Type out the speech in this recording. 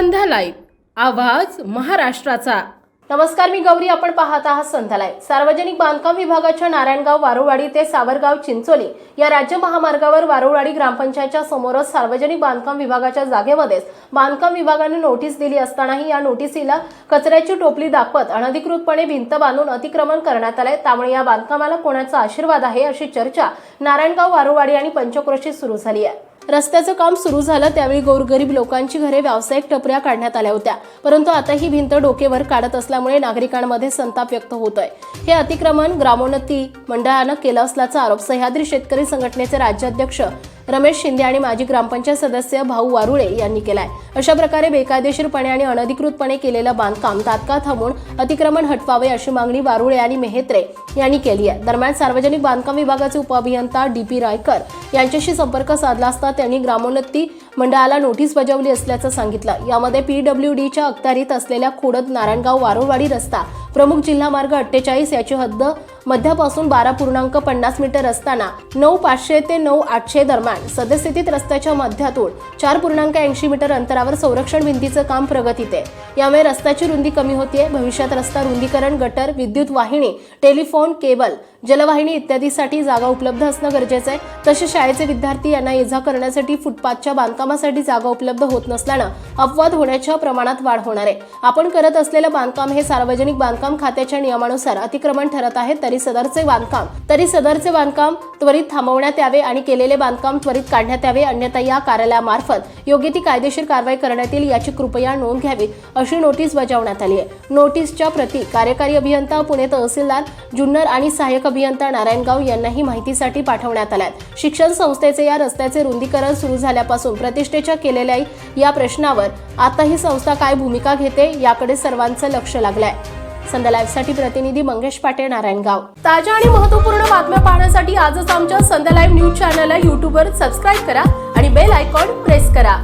संध्या live आवाज महाराष्ट्राचा. नमस्कार मी गौरी. आपण पाहत आहात संध्या लाईव्ह सार्वजनिक बांधकाम विभागाच्या नारायणगाव वारुवाडी ते सावरगाव चिंचोली या राज्य महामार्गावर वारुवाडी ग्रामपंचायतच्या समोरच सार्वजनिक बांधकाम विभागाच्या जागेमध्येच बांधकाम विभागाने नोटीस दिली असतानाही या नोटिसीला कचऱ्याची टोपली दाखवत अनधिकृतपणे भिंत बांधून अतिक्रमण करण्यात आले त्यामुळे या बांधकामाला कोणाचा आशीर्वाद आहे अशी चर्चा नारायणगाव वारुवाडी आणि पंचक्रोशीत सुरू झाली आहे. रस्त्याचं काम सुरू झालं त्यावेळी गोरगरीब लोकांची घरे व्यावसायिक टपऱ्या काढण्यात आल्या होत्या. परंतु आता ही भिंत डोकेवर काढत असल्यामुळे नागरिकांमध्ये संताप व्यक्त होतोय. हे अतिक्रमण ग्रामोन्नती मंडळानं केलं असल्याचा आरोप सह्याद्री शेतकरी संघटनेचे राज्याध्यक्ष रमेश शिंदे आणि माजी ग्रामपंचायत सदस्य भाऊ वारुळे यांनी केलाय. अशा प्रकारे बेकायदेशीरपणे आणि अनधिकृतपणे केलेलं बांधकाम तात्काळ थांबवून अतिक्रमण हटवावे अशी मागणी वारुळे आणि मेहेत्रे यांनी केली आहे. दरम्यान सार्वजनिक बांधकाम विभागाचे उपअभियंता डी पी रायकर यांच्याशी संपर्क साधला असता त्यांनी ग्रामोन्नती मंडळाला नोटीस बजावली असल्याचं सांगितलं. यामध्ये पीडब्ल्यू डीच्या अखत्यारीत असलेल्या खोडद नारायणगाव वारुळवाडी रस्ता प्रमुख जिल्हा मार्ग अठ्ठेचाळीस याची हद्द मध्यापासून बारा पूर्णांक पन्नास मीटर असताना नऊ पाचशे ते नऊ आठशे दरम्यान सद्यस्थितीत रस्त्याच्या मध्यातून चार पूर्णांक ऐंशी मीटर अंतरावर संरक्षण भिंतीचं काम प्रगतीत आहे. यामुळे रस्त्याची रुंदी कमी होतीये. भविष्यात रस्ता रुंदीकरण गटर विद्युत वाहिनी टेलिफोन केबल जलवाहिनी इत्यादीसाठी जागा उपलब्ध असणं गरजेचं आहे. तसेच शाळेचे विद्यार्थी यांना ये करण्यासाठी फुटपाथच्या बांधकामासाठी जागा उपलब्ध होत नसल्यानं अपवाद होण्याच्या प्रमाणात वाढ होणार आहे. आपण करत असलेलं बांधकाम हे सार्वजनिक बांधकाम खात्याच्या नियमानुसार अतिक्रमण ठरत आहे तरी सदरचे बांधकाम तरी सदरचे बांधकाम त्वरित थांबवण्यात यावे आणि केलेले बांधकाम त्वरित काढण्यात यावे अन्यथा या कार्यालयामार्फत योग्य ती कायदेशीर कारवाई करण्यात येईल याची कृपया नोंद घ्यावी अशी नोटीस बजावण्यात आली आहे. नोटीसच्या प्रती कार्यकारी अभियंता पुणे तहसीलदार जुन्नर आणि सहाय्यक अभियंता नारायणगाव यांनाही माहितीसाठी पाठवण्यात आल्यात. शिक्षण संस्थेचे या रस्त्याचे रुंदीकरण सुरू झाल्यापासून प्रतिष्ठेच्या केलेल्या या प्रश्नावर आता ही संस्था काय भूमिका घेते याकडे सर्वांचं लक्ष लागलंय. संध्या लाईव्हसाठी प्रतिनिधी मंगेश पाटे नारायणगाव ताज्या आणि महत्त्वपूर्ण बातम्या पाहण्यासाठी आजच आमच्या संध्या लाईव्ह न्यूज चॅनलला युट्यूबवर सबस्क्राईब करा आणि बेल आयकॉन प्रेस करा.